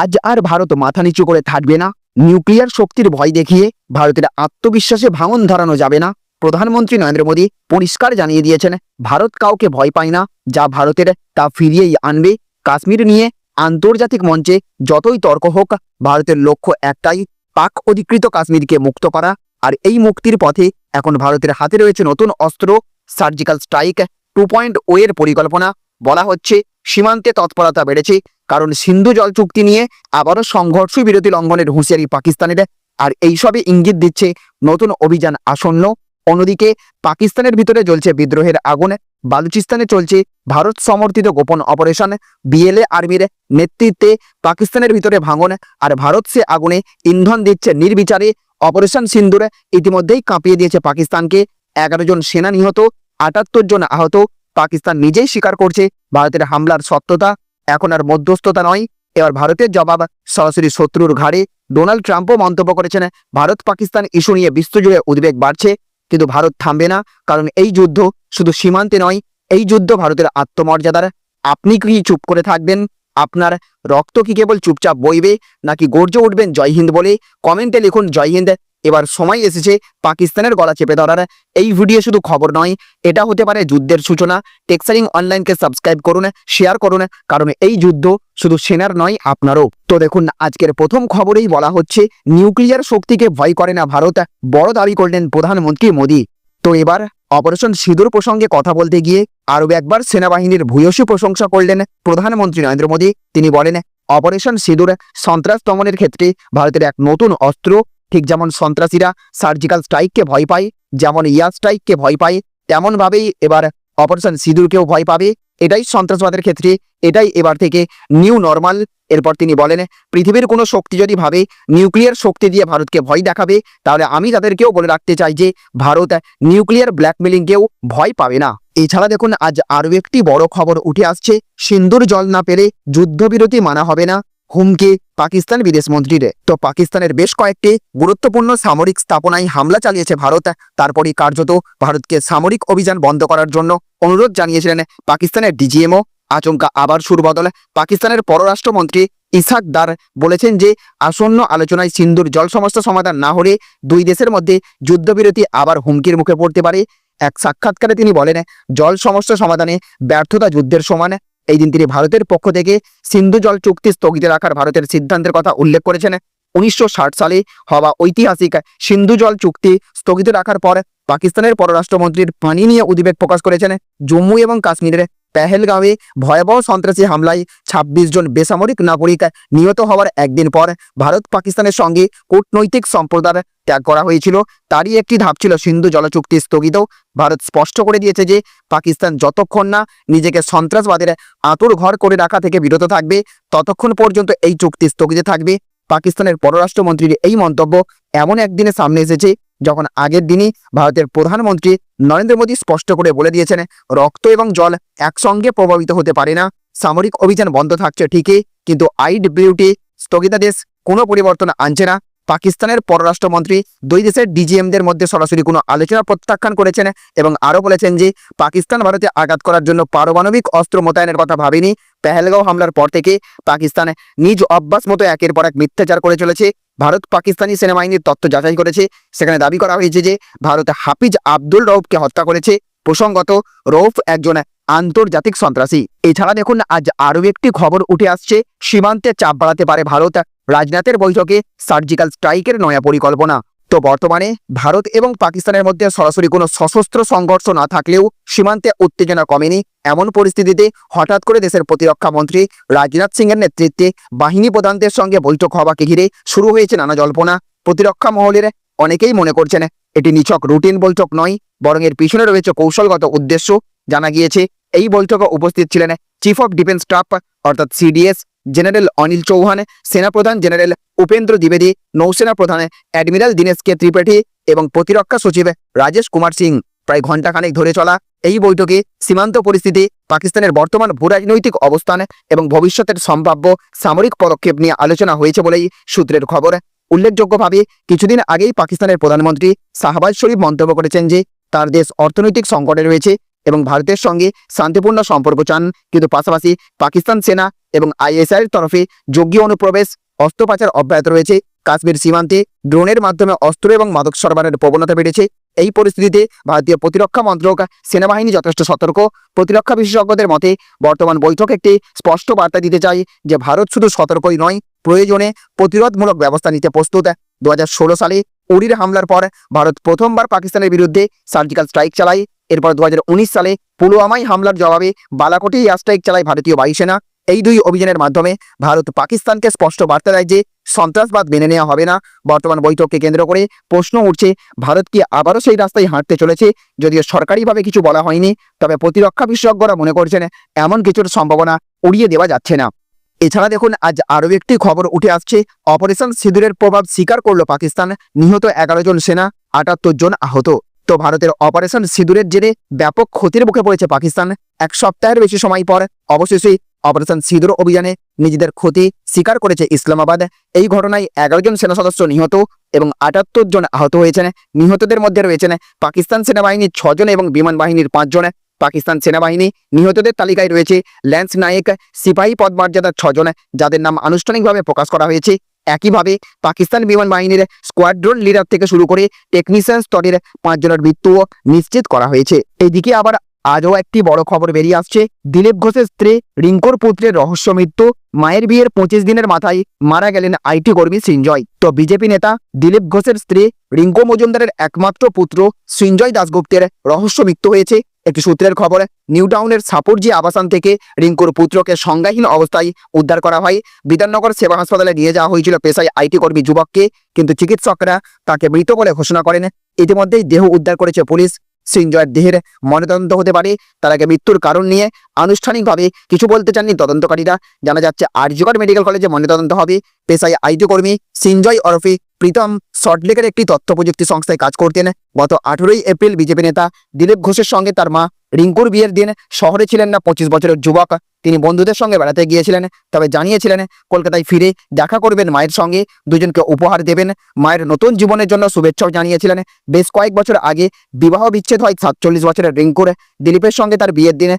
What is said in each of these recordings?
আজ আর ভারত মাথা নিচু করে থাকবে না। নিউক্লিয়ার শক্তির ভয় দেখিয়ে ভারতের আত্মবিশ্বাসে ভাঙন ধরানো যাবে না। প্রধানমন্ত্রী নরেন্দ্র মোদী পরিষ্কার জানিয়ে দিয়েছেন, ভারত কাউকে ভয় পায় না, যা ভারতের তা ফিরিয়েই আনবে। কাশ্মীর নিয়ে আন্তর্জাতিক মঞ্চে যতই তর্ক হোক, ভারতের লক্ষ্য একটাই, পাক অধিকৃত কাশ্মীরকে মুক্ত করা। আর এই মুক্তির পথে এখন ভারতের হাতে রয়েছে নতুন অস্ত্র, surgical strike, two point O এর পরিকল্পনা। বলা হচ্ছে সীমান্তে তৎপরতা বেড়েছে, কারণ সিন্ধু জল চুক্তি নিয়ে আবারও সংঘর্ষ বিরতি লঙ্ঘনের হুঁশিয়ারি পাকিস্তানের। আর এইসবে ইঙ্গিত দিচ্ছে নতুন অভিযান আসন্ন। অন্যদিকে পাকিস্তানের ভিতরে জ্বলছে বিদ্রোহের আগুন। বালুচিস্তানে চলছে ভারত সমর্থিত গোপন অপারেশন। বিএলএ আর্মির নেতৃত্বে পাকিস্তানের ভিতরে ভাঙন। আর ভারত সে আগুনে ইন্ধন দিচ্ছে নির্বিচারে। অপারেশন সিন্দুর ইতিমধ্যেই কাঁপিয়ে দিয়েছে পাকিস্তানকে। এগারো জন সেনা নিহত, আটাত্তর জন আহত পাকিস্তান নিজেই স্বীকার করছে ভারতের হামলার সত্যতা। এখন আর মধ্যস্থতা নয়। এবার ভারতের জবাব সরাসরি শত্রুর ঘাড়ে। ডোনাল্ড ট্রাম্পও মন্তব্য করেছেন ভারত পাকিস্তান ইস্যু নিয়ে বিশ্বজুড়ে উদ্বেগ বাড়ছে। কিন্তু ভারত থামবে না, কারণ এই যুদ্ধ শুধু সীমান্তে নয়, এই যুদ্ধ ভারতের আত্মমর্যাদার। আপনি কি চুপ করে থাকবেন? আপনার রক্ত কি কেবল চুপচাপ বইবে, নাকি গর্জে উঠবেন জয় হিন্দ বলে? কমেন্টে লিখুন জয় হিন্দ। এবার সময় এসেছে পাকিস্তানের গলা চেপে ধরার। এই ভিডিও শুধু খবর নয়, এটা হতে পারে যুদ্ধের সূচনা। টেক্সারিং অনলাইনকে সাবস্ক্রাইব করুন শেয়ার করুন, কারণ এই যুদ্ধ শুধু সেনার নয়, আপনারও। তো দেখুন, আজকের প্রথম খবরেই বলা হচ্ছে নিউক্লিয়ার শক্তিকে ভয় করে না ভারত, বড় দাবি করলেন প্রধানমন্ত্রী মোদী। তো এবার অপারেশন সিঁদুর প্রসঙ্গে কথা বলতে গিয়ে আরও একবার সেনাবাহিনীর ভূয়সী প্রশংসা করলেন প্রধানমন্ত্রী নরেন্দ্র মোদী। তিনি বলেন অপারেশন সিঁদুর সন্ত্রাস দমনের ক্ষেত্রে ভারতের এক নতুন অস্ত্র ঠিক যেমন সন্ত্রাসীরা সার্জিক্যাল স্ট্রাইককে ভয় পায়, যেমন ইয়ার স্ট্রাইককে ভয় পায়, তেমনভাবেই এবার অপারেশন সিঁদুরকেও ভয় পাবে। এটাই সন্ত্রাসবাদের ক্ষেত্রে, এটাই এবার থেকে নিউ নর্মাল এরপর তিনি বলেন, পৃথিবীর কোনো শক্তি যদি ভাবে নিউক্লিয়ার শক্তি দিয়ে ভারতকে ভয় দেখাবে, তাহলে আমি তাদেরকেও বলে রাখতে চাই যে, ভারত নিউক্লিয়ার ব্ল্যাকমেলিংকেও ভয় পাবে না। এছাড়া দেখুন, আজ আরও একটি বড় খবর উঠে আসছে সিন্দুর জল না পেলে যুদ্ধবিরতি মানা হবে না। হুমকি পাকিস্তান বিদেশমন্ত্রীর তো পাকিস্তানের বেশ কয়েকটি গুরুত্বপূর্ণ সামরিক স্থাপনায় হামলা চালিয়েছে ভারত। তারপরই কার্যত ভারতকে সামরিক অভিযান বন্ধ করার জন্য অনুরোধ জানিয়েছিলেন পাকিস্তানের ডিজিএমও। আচমকা আবার সুর বদল পাকিস্তানের পররাষ্ট্রমন্ত্রী ইসাক দার বলেছেন যে, আসন্ন আলোচনায় সিন্ধুর জল সমস্যা সমাধান না হলে দুই দেশের মধ্যে যুদ্ধবিরতি আবার হুমকির মুখে পড়তে পারে। এক সাক্ষাৎকারে তিনি বলেন, জল সমস্যা সমাধানে ব্যর্থতা যুদ্ধের সমান। এই দিন তিনি ভারতের পক্ষ থেকে সিন্ধু জল চুক্তি স্থগিত রাখার ভারতের সিদ্ধান্তের কথা উল্লেখ করেছেন। উনিশশো ষাট সালে হওয়া ঐতিহাসিক সিন্ধু জল চুক্তি স্থগিত রাখার পর পাকিস্তানের পররাষ্ট্রমন্ত্রীর পানি নিয়ে উদ্বেগ প্রকাশ করেছেন। জম্মু এবং কাশ্মীরের পেহেলগাঁওয়ে ভয়াবহ সন্ত্রাসী হামলায় ২৬ জন বেসামরিক নাগরিক নিহত হওয়ার একদিন পর ভারত পাকিস্তানের সঙ্গে কূটনৈতিক সম্প্রদায় ত্যাগ করা হয়েছিল। তারই একটি ধাপ ছিল সিন্ধু জল চুক্তি স্থগিত। ভারত স্পষ্ট করে দিয়েছে যে পাকিস্তান যতক্ষণ না নিজেকে সন্ত্রাসবাদের আঁতুর ঘর করে রাখা থেকে বিরত থাকবে, ততক্ষণ পর্যন্ত এই চুক্তি স্থগিত থাকবে। পাকিস্তানের পররাষ্ট্রমন্ত্রীর এই মন্তব্য এমন একদিনে সামনে এসেছে যখন আগের দিনই ভারতের প্রধানমন্ত্রী নরেন্দ্র মোদী স্পষ্ট করে বলে দিয়েছেন, রক্ত এবং জল একসঙ্গে প্রভাবিত হতে পারে না, সামরিক অভিযান বন্ধ থাকছে ঠিকই, কিন্তু আইডব্লিউটি স্থগিতাদেশ কোনো পরিবর্তন আনছে না। পাকিস্তানের পররাষ্ট্রমন্ত্রী দুই দেশের ডিজিএমদের মধ্যে সরাসরি কোনো আলোচনা প্রত্যাখ্যান করেছেন এবং আরও বলেছেন যে, পাকিস্তান ভারতে আঘাত করার জন্য পারমাণবিক অস্ত্র মোতায়েনের কথা ভাবেনি। পেহেলগাঁও হামলার পর থেকে পাকিস্তান নিজ অভ্যাস মতো একের পর এক মিথ্যাচার করে চলেছে। ভারত পাকিস্তানি সেনাবাহিনীর তথ্য যাচাই করেছে। সেখানে দাবি করা হয়েছে যে, ভারত হাফিজ আব্দুল রৌফকে হত্যা করেছে। প্রসঙ্গত রৌফ একজন আন্তর্জাতিক সন্ত্রাসী। এছাড়া দেখুন, আজ আরও একটি খবর উঠে আসছে। সীমান্তে চাপ বাড়াতে পারে ভারত। রাজনাথের বৈঠকে সার্জিক্যাল স্ট্রাইকের নয়া পরিকল্পনা। তো বর্তমানে ভারত এবং পাকিস্তানের মধ্যে সরাসরি কোনো সশস্ত্র সংঘর্ষ না থাকলেও সীমান্তে উত্তেজনা কমেনি। এমন পরিস্থিতিতে হঠাৎ করে দেশের প্রতিরক্ষা মন্ত্রী রাজনাথ সিংয়ের নেতৃত্বে বাহিনী প্রধানদের সঙ্গে বৈঠক হওয়াকে ঘিরে শুরু হয়েছে নানা জল্পনা। প্রতিরক্ষা মহলের অনেকেই মনে করছেন, এটি নিছক রুটিন বৈঠক নয়, বরং এর পিছনে রয়েছে কৌশলগত উদ্দেশ্য। জানা গিয়েছে এই বৈঠকে উপস্থিত ছিলেন চিফ অফ ডিফেন্স স্টাফ অর্থাৎ সিডিএস জেনারেল অনিল চৌহান, সেনাপ্রধান জেনারেল উপেন্দ্র দ্বিবেদী, নৌসেনা প্রধান অ্যাডমিরাল দীনেশ কে ত্রিপাঠী এবং প্রতিরক্ষা সচিব রাজেশ কুমার সিং। প্রায় ঘণ্টাখানেক ধরে চলা এই বৈঠকে সীমান্ত পরিস্থিতি, পাকিস্তানের বর্তমান ভূরাজনৈতিক অবস্থান এবং ভবিষ্যতের সম্ভাব্য সামরিক পদক্ষেপ নিয়ে আলোচনা হয়েছে বলেই সূত্রের খবর। উল্লেখযোগ্যভাবে, কিছুদিন আগেই পাকিস্তানের প্রধানমন্ত্রী শাহবাজ শরীফ মন্তব্য করেছেন যে, তার দেশ অর্থনৈতিক সংকটে রয়েছে এবং ভারতের সঙ্গে শান্তিপূর্ণ সম্পর্ক চান। কিন্তু পাশাপাশি পাকিস্তান সেনা এবং আইএসআইয়ের তরফে যোগ্য অনুপ্রবেশ অস্ত্র পাচার অব্যাহত রয়েছে। কাশ্মীর সীমান্তে ড্রোনের মাধ্যমে অস্ত্র এবং মাদক সরবরাহের প্রবণতা বেড়েছে। এই পরিস্থিতিতে ভারতীয় প্রতিরক্ষা মন্ত্রক সেনাবাহিনী যথেষ্ট সতর্ক। প্রতিরক্ষা বিশেষজ্ঞদের মতে, বর্তমান বৈঠক একটি স্পষ্ট বার্তা দিতে চায় যে ভারত শুধু সতর্কই নয়, প্রয়োজনে প্রতিরোধমূলক ব্যবস্থা নিতে প্রস্তুত। দু হাজার ষোলো সালে উড়ির হামলার পর ভারত প্রথমবার পাকিস্তানের বিরুদ্ধে সার্জিক্যাল স্ট্রাইক চালায়। এরপর দু হাজার উনিশ সালে পুলওয়ামায় হামলার জবাবে বালাকোটে এয়ার স্ট্রাইক চালায় ভারতীয় বায়ুসেনা এই দুই অভিযানের মাধ্যমে ভারত পাকিস্তানকে স্পষ্ট বার্তা দেয় যে সন্ত্রাসবাদ মেনে নেওয়া হবে না। বর্তমান বৈঠককে কেন্দ্র করে প্রশ্ন উঠছে, ভারত কি আবারও সেই রাস্তায় হাঁটতে চলেছে? যদিও সরকারিভাবে কিছু বলা হয়নি, তবে প্রতিরক্ষা বিশেষজ্ঞরা মনে করছেন এমন কিছুর সম্ভাবনা উড়িয়ে দেওয়া যাচ্ছে না। এছাড়া দেখুন, আজ আরও একটি খবর উঠে আসছে। অপারেশন সিঁদুরের প্রভাব স্বীকার করল পাকিস্তান। নিহত এগারো জন সেনা, আটাত্তর জন আহত। তো ভারতের অপারেশন সিঁদুরের জেরে ব্যাপক ক্ষতির মুখে পড়েছে পাকিস্তান। এক সপ্তাহের বেশি সময় পর অবশেষে অপারেশন সিঁদুর অভিযানে নিজেদের ক্ষতি স্বীকার করেছে ইসলামাবাদ। এই ঘটনায় এগারো জন সেনা সদস্য নিহত এবং আটাত্তর জন আহত হয়েছেন। নিহতদের মধ্যে রয়েছেন পাকিস্তান সেনাবাহিনীর ছজন এবং বিমান বাহিনীর পাঁচজন। পাকিস্তান সেনাবাহিনী নিহতদের তালিকায় রয়েছে ল্যান্স নায়েক, সিপাহী পদমর্যাদার ছজন, যাদের নাম আনুষ্ঠানিকভাবে প্রকাশ করা হয়েছে। একইভাবে পাকিস্তান বিমান বাহিনীর স্কোয়াড্রন লিডার থেকে শুরু করে টেকনিশিয়ান স্তরের পাঁচজনের মৃত্যুও নিশ্চিত করা হয়েছে। এদিকে আবার আজও একটি বড় খবর বেরিয়ে আসছে। দিলীপ ঘোষের স্ত্রী রিঙ্কোর পুত্রের রহস্য মৃত্যু। মায়ের বিয়ের পঁচিশ দিনের মাথায় মারা গেলেন আইটি কর্মী সৃঞ্জয় তো বিজেপি নেতা দিলীপ ঘোষের স্ত্রী রিঙ্কো মজুমদারের একমাত্র পুত্র সৃঞ্জয় দাসগুপ্তের রহস্য মৃত্যু হয়েছে। একটি সূত্রের খবর, নিউ টাউনের সাপুরজি আবাসন থেকে রিঙ্কুর পুত্রকে সংজ্ঞাহীন অবস্থায় উদ্ধার করা হয়। বিধাননগর সেবা হাসপাতালে নিয়ে যাওয়া হয়েছিল পেশায় আইটি কর্মী যুবককে, কিন্তু চিকিৎসকরা তাকে মৃত বলে ঘোষণা করেন। ইতিমধ্যেই দেহ উদ্ধার করেছে পুলিশ। সৃঞ্জয়ের দেহের ময়নাতদন্ত হতে পারে। তার আগে মৃত্যুর কারণ নিয়ে আনুষ্ঠানিকভাবে কিছু বলতে চাননি তদন্তকারীরা। জানা যাচ্ছে, আরজিকর মেডিকেল কলেজে ময়নাতদন্ত হবে। পেশায় আইটি কর্মী সৃঞ্জয় ওরফে প্রীতম সল্টলেকের একটি তথ্য প্রযুক্তি সংস্থায় কাজ করতেন। গত আঠেরোই এপ্রিল বিজেপি নেতা দিলীপ ঘোষের সঙ্গে তার মা রিঙ্কুর বিয়ের দিন শহরে ছিলেন না, পঁচিশ বছরের যুবক। তিনি বন্ধুদের সঙ্গে বেড়াতে গিয়েছিলেন, তবে জানিয়েছিলেন, কলকাতায় ফিরে দেখা করবেন মায়ের সঙ্গে, দুজনকে উপহার দেবেন। মায়ের নতুন জীবনের জন্য শুভেচ্ছাও জানিয়েছিলেন। বেশ কয়েক বছর আগে বিবাহ বিচ্ছেদ হয় সাতচল্লিশ বছরের রিঙ্কুর। দিলীপের সঙ্গে তার বিয়ের দিনে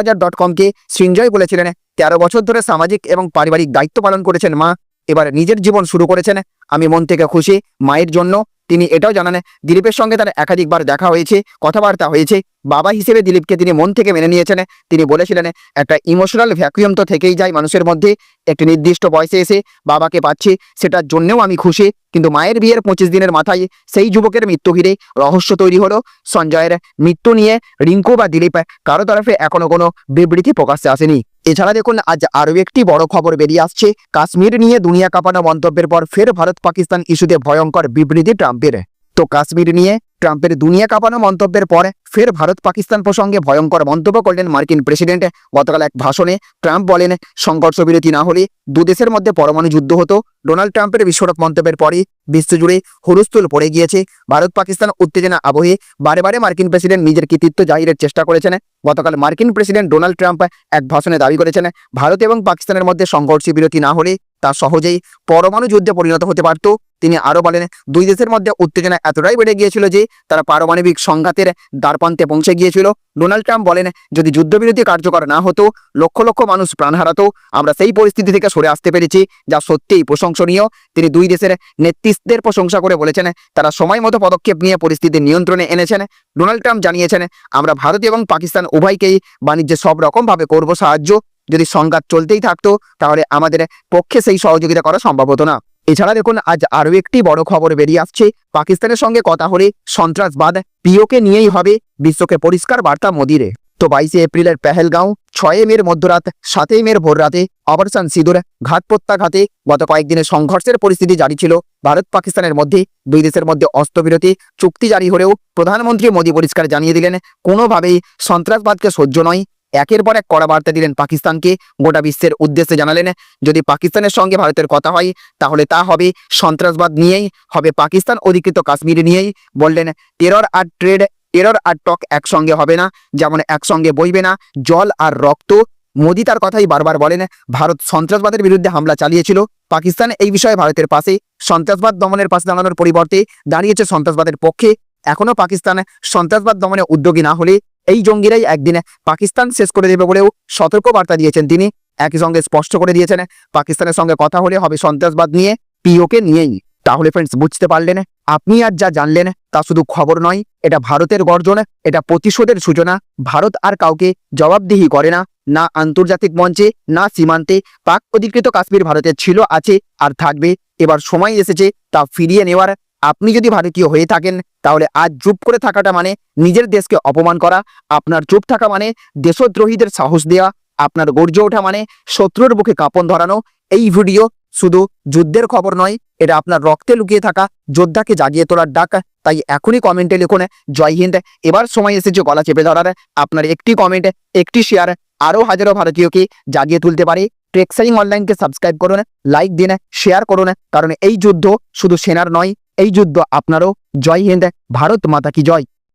আনন্দবাজার ডট কমকে সৃঞ্জয় বলেছিলেন। তেরো বছর ধরে সামাজিক এবং পারিবারিক দায়িত্ব পালন করেছেন মা এবার নিজের জীবন শুরু করেছেন। আমি মন থেকে খুশি, মায়ের জন্য। তিনি এটাও জানান, দিলীপের সঙ্গে তার একাধিকবার দেখা হয়েছে, কথাবার্তা হয়েছে। বাবা হিসেবে দিলীপকে তিনি মন থেকে মেনে নিয়েছেন। তিনি বলেছিলেন, একটা ইমোশনাল ভ্যাকুয়াম তো থেকেই যায় মানুষের মধ্যে। একটি নির্দিষ্ট বয়সে এসে বাবাকে পাচ্ছি, সেটার জন্যও আমি খুশি। কিন্তু মায়ের বিয়ের পঁচিশ দিনের মাথায় সেই যুবকের মৃত্যু ঘিরে রহস্য তৈরি হলো। সঞ্জয়ের মৃত্যু নিয়ে রিঙ্কু বা দিলীপ কারও তরফে এখনও কোনো বিবৃতি প্রকাশ্যে আসেনি। এছাড়া দেখুন, আজ আরও একটি বড় খবর বেরিয়ে আসছে। কাশ্মীর নিয়ে দুনিয়া কাঁপানো মন্তব্যের পর ফের ভারত পাকিস্তান ইস্যুতে ভয়ঙ্কর বিবৃতি ট্রাম্পের। তো কাশ্মীর নিয়ে ট্রাম্পের দুনিয়া কাঁপানো মন্তব্যের পর ফের ভারত পাকিস্তান প্রসঙ্গে ভয়ঙ্কর মন্তব্য করলেন মার্কিন প্রেসিডেন্ট। গতকাল এক ভাষণে ট্রাম্প বলেন সংঘর্ষ বিরতি না হলে দুদেশের মধ্যে পরমাণু যুদ্ধ হতো। ডোনাল্ড ট্রাম্পের বিস্ফোরক মন্তব্যের পরে বিশ্বজুড়ে হুলস্থুল পড়ে গিয়েছে। ভারত পাকিস্তান উত্তেজনা আবহে বারে বারে মার্কিন প্রেসিডেন্ট নিজের কৃতিত্ব জাহিরের চেষ্টা করেছেন। গতকাল মার্কিন প্রেসিডেন্ট ডোনাল্ড ট্রাম্প এক ভাষণে দাবি করেছেন, ভারত এবং পাকিস্তানের মধ্যে সংঘর্ষ বিরতি না হলে তা সহজেই পরমাণু যুদ্ধে পরিণত হতে পারত। তিনি আরও বলেন, দুই দেশের মধ্যে উত্তেজনা এতটাই বেড়ে গিয়েছিল যে তারা পারমাণবিক সংঘাতের দ্বারপ্রান্তে পৌঁছে গিয়েছিল। ডোনাল্ড ট্রাম্প বলেন, যদি যুদ্ধবিরতি কার্যকর না হতো, লক্ষ লক্ষ মানুষ প্রাণ হারাতো। আমরা সেই পরিস্থিতি থেকে সরে আসতে পেরেছি, যা সত্যিই প্রশংসনীয়। তিনি দুই দেশের নেতৃত্বের প্রশংসা করে বলেছেন, তারা সময় মতো পদক্ষেপ নিয়ে পরিস্থিতি নিয়ন্ত্রণে এনেছেন। ডোনাল্ড ট্রাম্প জানিয়েছেন, আমরা ভারত এবং পাকিস্তান উভয়কেই বাণিজ্যে সব রকমভাবে করব সাহায্য। যদি সংঘাত চলতেই থাকতো, তাহলে আমাদের পক্ষে সেই সহযোগিতা করা সম্ভব হতো না। এছাড়া দেখুন, আজ আরও একটি বড় খবর বেরিয়ে আসছে। পাকিস্তানের সঙ্গে কথা হলে সন্ত্রাসবাদ পিওকে নিয়েই হবে বিশ্বকে পরিষ্কার বার্তা মোদিরে। তো বাইশে এপ্রিলের পেহেলগাঁও, ছয় মের মধ্যরাত, সাতই মের ভোররাতে অপারেশন সিঁদুর, ঘাট প্রত্যাঘাতে গত কয়েকদিনের সংঘর্ষের পরিস্থিতি জারি ছিল। ভারত পাকিস্তানের মধ্যে দুই দেশের মধ্যে অস্ত্রবিরতি চুক্তি জারি হলেও প্রধানমন্ত্রী মোদী পরিষ্কার জানিয়ে দিলেন, কোনোভাবেই সন্ত্রাসবাদকে সহ্য নয়। একের পর এক কড়া বার্তা দিলেন পাকিস্তানকে। গোটা বিশ্বের উদ্দেশ্যে জানালেন, যদি পাকিস্তানের সঙ্গে ভারতের কথা হয়, তাহলে তা হবে সন্ত্রাসবাদ নিয়েই, হবে পাকিস্তান অধিকৃত কাশ্মীর নিয়েই। বললেন টেরর আর ট্রেড টেরর আর টক একসঙ্গে হবে না, যেমন একসঙ্গে বইবে না, জল আর রক্ত। মোদি তার কথাই বারবার বলেন, ভারত সন্ত্রাসবাদের বিরুদ্ধে হামলা চালিয়েছিল, পাকিস্তান এই বিষয়ে ভারতের পাশে। সন্ত্রাসবাদ দমনের পাশে দাঁড়ানোর পরিবর্তে দাঁড়িয়েছে সন্ত্রাসবাদের পক্ষে। এখনও পাকিস্তান সন্ত্রাসবাদ দমনে উদ্যোগী না হলে এই জঙ্গিরাই একদিনে পাকিস্তান শেষ করে দেবে বলেও সতর্ক বার্তা দিয়েছেন তিনি। একই সঙ্গে স্পষ্ট করে দিয়েছেন, পাকিস্তানের সঙ্গে কথা হলে হবে সন্ত্রাসবাদ নিয়ে, পিওকে নিয়েই। তাহলে ফ্রেন্ডস বুঝতে পারলেন, আপনি আর যা জানলেন, তা শুধু খবর নয়, এটা ভারতের গর্জন, এটা প্রতিশোধের সূচনা। ভারত আর কাউকে জবাবদিহি করে না না আন্তর্জাতিক মঞ্চে, না সীমান্তে। পাক অধিকৃত কাশ্মীর ভারতের ছিল, আছে আর থাকবে। এবার সময় এসেছে, তা ফিরিয়ে নেওয়ার আপনি যদি ভারতীয় হয়ে থাকেন, তাহলে আজ চুপ করে থাকাটা মানে নিজের দেশকে অপমান করা। আপনার চুপ থাকা মানে দেশদ্রোহীদের সাহস দেওয়া আপনার গর্জে ওঠা মানে শত্রুর বুকে কাঁপন ধরানো। এই ভিডিও শুধু যুদ্ধের খবর নয়, এটা আপনার রক্তে লুকিয়ে থাকা যোদ্ধাকে জাগিয়ে তোলার ডাক। তাই এখনই কমেন্টে লিখুন, জয় হিন্দ। এবার সময় এসেছে গলা চেপে ধরার। আপনার একটি কমেন্ট, একটি শেয়ার আরও হাজারো ভারতীয়কে জাগিয়ে তুলতে পারে। ট্রেক্সাইং অনলাইনকে সাবস্ক্রাইব করুন লাইক দিন শেয়ার করুন। কারণ এই যুদ্ধ শুধু সেনার নয় এই যুদ্ধ আপনারও জয় হিন্দ ভারত মাতা কি জয়?